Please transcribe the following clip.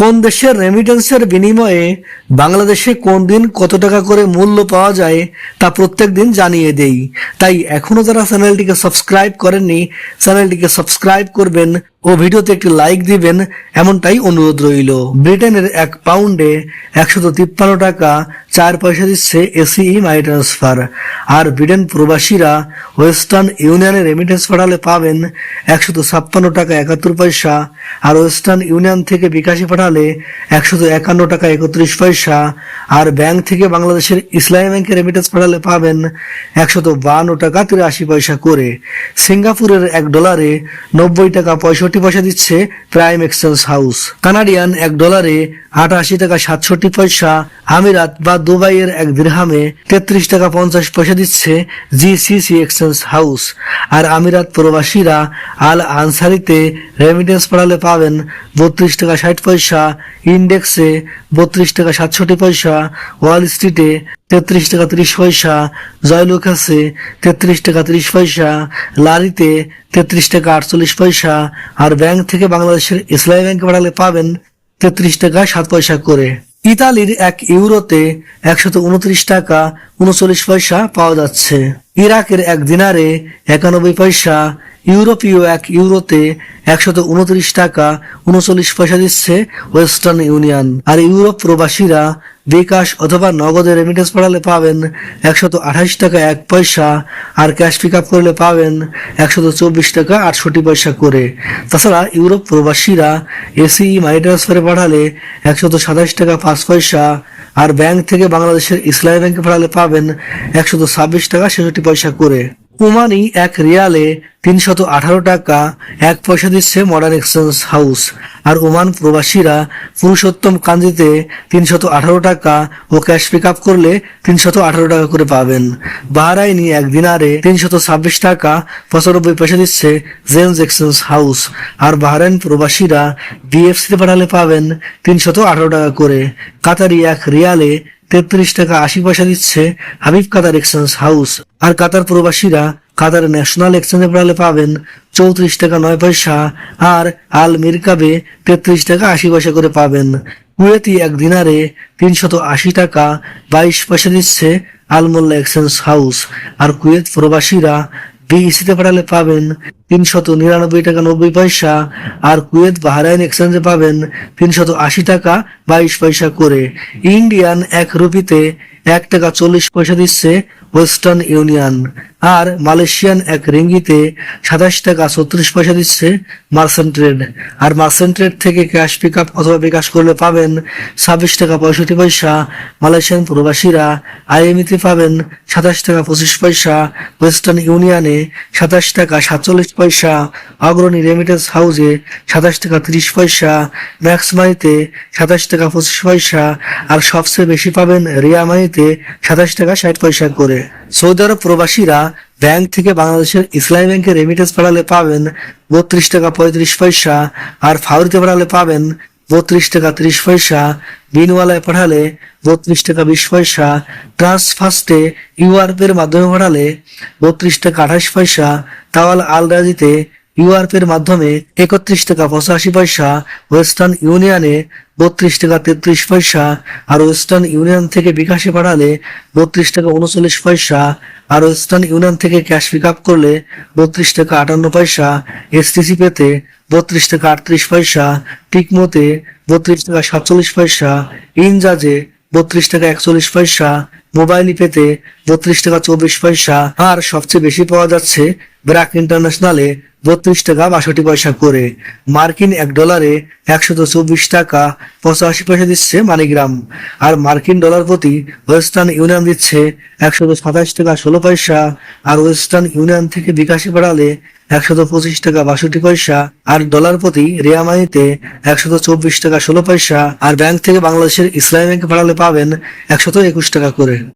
কোন দেশের রেমিটেন্সের বিনিময়ে বাংলাদেশে কোন দিন কত টাকা করে মূল্য পাওয়া যায় তা প্রত্যেক দিন জানিয়ে দেই। তাই এখনও যারা চ্যানেলটিকে সাবস্ক্রাইব করেননি, চ্যানেলটিকে সাবস্ক্রাইব করবেন ও ভিডিওতে একটি লাইক দিবেন, এমনটাই অনুরোধ রইল। ব্রিটেনের এক পাউন্ডে একশত তিপ্পান্ন টাকা, চার পয়সা দিচ্ছে এসিই মানি ট্রান্সফার আর ব্রিটেন প্রবাসীরা ওয়েস্টার্ন ইউনিয়নে রেমিটেন্স পাঠালে পাবেন একশত ছাপ্পান্ন টাকা একাত্তর পয়সা, আর ওয়েস্টার্ন ইউনিয়ন থেকে বিকাশে পাঠালে একশত একান্ন টাকা একত্রিশ পয়সা, আর ব্যাংক থেকে বাংলাদেশের ইসলামী ব্যাংকে রেমিটেন্স পাঠালে পাবেন একশত বাহান্ন টাকা তিরাশি পয়সা করে। সিঙ্গাপুরের এক ডলারে নব্বই টাকা পঁয়ষট্টি পয়সা দিচ্ছে প্রাইম এক্সচেঞ্জ হাউস। কানাডিয়ান এক ডলারে আটাশি টাকা সাতষট্টি পয়সা, আমিরাত বা দুবাইয়ের এক দিরহামে তেত্রিশ টাকা পঞ্চাশ পয়সা দিচ্ছে জিসিসি এক্সচেঞ্জ হাউস। আর আমিরাত প্রবাসীরা আল আনসারিতে রেমিটেন্স পাঠালে পাবেন বত্রিশ টাকা ষাট পয়সা ইন্ডেক্সে বত্রিশ টাকা সাতষট্টি পয়সা ওয়াল স্ট্রিটে তেত্রিশ টাকা ত্রিশ পয়সা জয়লুকাসে তেত্রিশ টাকা ত্রিশ পয়সা লারিতে তেত্রিশ টাকা আটচল্লিশ পয়সা আর ব্যাংক থেকে বাংলাদেশের ইসলামী ব্যাংকে পাঠালে পাবেন তেত্রিশ টাকা সাত পয়সা করে। ইতালির এক ইউরোতে একশত উনত্রিশ টাকা উনচল্লিশ পয়সা পাওয়া যাচ্ছে। ইরাকের এক দিনারে একানব্বই পয়সা ইউরোপীয় এক ইউরোতে একশত উনত্রিশ টাকা উনচল্লিশ পয়সা দিচ্ছে ওয়েস্টার্ন ইউনিয়ন। আর ইউরোপ প্রবাসীরা বিকাশ অথবা নগদে রেমিটেন্স পাঠালে পাবেন একশত আঠাশ টাকা এক পয়সা, আর ক্যাশ পিক আপ করলে পাবেন একশত চব্বিশ টাকা আটষট্টি পয়সা করে। তাছাড়া ইউরোপ প্রবাসীরা এসিই মানি ট্রান্সফারে পাঠালে একশত সাতাশ টাকা পাঁচ পয়সা, আর ব্যাংক থেকে বাংলাদেশের ইসলামী ব্যাংকে পাঠালে পাবেন একশত ছাব্বিশ টাকা ছেষট্টি পয়সা করে। ওমানি এক রিয়ালে তিনশত আঠারো টাকা এক পয়সা দিচ্ছে মডার্ন এক্সচেঞ্জ হাউস আর ওমান প্রবাসীরা পুরুষোত্তম কান্দিতে তিনশত আঠারো টাকা ও ক্যাশ পিক আপ করলে তিনশত আঠারো টাকা করে পাবেন। বাহারাইনি এক দিনারে তিনশত ছাব্বিশ টাকা পঁচানব্বই পয়সা দিচ্ছে জেমস এক্সচেঞ্জ হাউস আর বাহারাইন প্রবাসীরা বিএফসিতে পাঠালে পাবেন তিনশত আঠারো টাকা করে। কাতারি এক রিয়ালে তেত্রিশ টাকা আশি পয়সা দিচ্ছে হাবিব কাতার এক্সচেঞ্জ হাউস আর কাতার প্রবাসীরা কাতার ন্যাশনাল এক্সচেঞ্জে পড়ালে পাবেন চৌত্রিশ টাকা নয় পয়সা আর আল মিরকাবে তেত্রিশ টাকা আশি পয়সা করে পাবেন। কুয়েতি এক দিনারে তিনশত আশি টাকা বাইশ পয়সা দিচ্ছে আলমোল্লা এক্সচেঞ্জ হাউস। আর কুয়েত প্রবাসীরা বিইসিতে পাঠালে পাবেন তিনশত নিরানব্বই টাকা নব্বই পয়সা আর কুয়েত বাহরাইন এক্সচেঞ্জে পাবেন তিনশত আশি টাকা বাইশ পয়সা করে। ইন্ডিয়ান এক রুপিতে এক টাকা চল্লিশ পয়সা দিচ্ছে ওয়েস্টার্ন ইউনিয়ন। আর মালয়েশিয়ান এক রিঙ্গিতে সাতাশ টাকা ছত্রিশ পয়সা দিচ্ছে মার্সেন্ট ট্রেড। আর মার্সেন্ট ট্রেড থেকে ক্যাশ পিক আপ অথবা বিকাশ করলে পাবেন ছাব্বিশ টাকা পঁয়ষট্টি পয়সা। মালয়েশিয়ান প্রবাসীরা আইএমইতে পাবেন সাতাশ টাকা পঁচিশ পয়সা। ওয়েস্টার্ন ইউনিয়নে সাতাশ টাকা সাতচল্লিশ পয়সা। অগ্রণী রেমিটেন্স হাউসে সাতাশ টাকা তিরিশ পয়সা। ম্যাক্স মানিতে সাতাশ টাকা পঁচিশ পয়সা। আর সবচেয়ে বেশি পাবেন রিয়া মানিতে সাতাশ টাকা ষাট পয়সা করে। সৌদি আরব প্রবাসীরা ব্যাংক থেকে বাংলাদেশের ইসলামী ব্যাংকে রেমিটেন্স পাঠালে পাবেন বত্রিশ টাকা পঁয়ত্রিশ পয়সা, আর ফাউরিতে পাঠালে পাবেন বত্রিশ টাকা ত্রিশ পয়সা, বিনওয়ালায় পাঠালে বত্রিশ টাকা বিশ পয়সা ট্রান্সফার্স্টে ইউআরপের মাধ্যমে পাঠালে বত্রিশ টাকা আঠাশ পয়সা, তাওয়াল আল রাজিতে ইউআরপের মাধ্যমে একত্রিশ টাকা পঁচাশি পয়সা ওয়েস্টার্ন ইউনিয়নে বত্রিশ টাকা তেত্রিশ পয়সা আর ওয়েস্টার্ন ইউনিয়ন থেকে বিকাশে পাঠালে বত্রিশ টাকা উনচল্লিশ পয়সা আর ওয়েস্টার্ন ইউনিয়ন থেকে ক্যাশ পিক আপ করলে বত্রিশ টাকা আটান্ন পয়সা এসটিসি পেতে বত্রিশ টাকা আটত্রিশ পয়সা টিকমোতে বত্রিশ টাকা সাতচল্লিশ পয়সা ইনজাজে বত্রিশ টাকা একচল্লিশ পয়সা মোবাইল পেতে বত্রিশ টাকা চব্বিশ পয়সা। আর সবচেয়ে বেশি পাওয়া যাচ্ছে ব্র্যাক ইন্টারন্যাশনালে বত্রিশ টাকা বাষট্টি পয়সা করে। মার্কিন এক ডলারে একশত চব্বিশ টাকা পঁচাশি পয়সা দিচ্ছে মানিগ্রাম। আর মার্কিন ডলার প্রতি ওয়েস্টার্ন ইউনিয়ন দিচ্ছে একশত সাতাশ টাকা ষোলো পয়সা। আর ওয়েস্টার্ন ইউনিয়ন থেকে বিকাশে বাড়ালে একশত পঁচিশ টাকা বাষট্টি পয়সা। আর ডলার প্রতি রিয়ামানিতে একশত চব্বিশ টাকা ষোলো পয়সা। আর ব্যাংক থেকে বাংলাদেশের ইসলামী ব্যাংকে পাঠালে পাবেন একশত একুশ টাকা করে।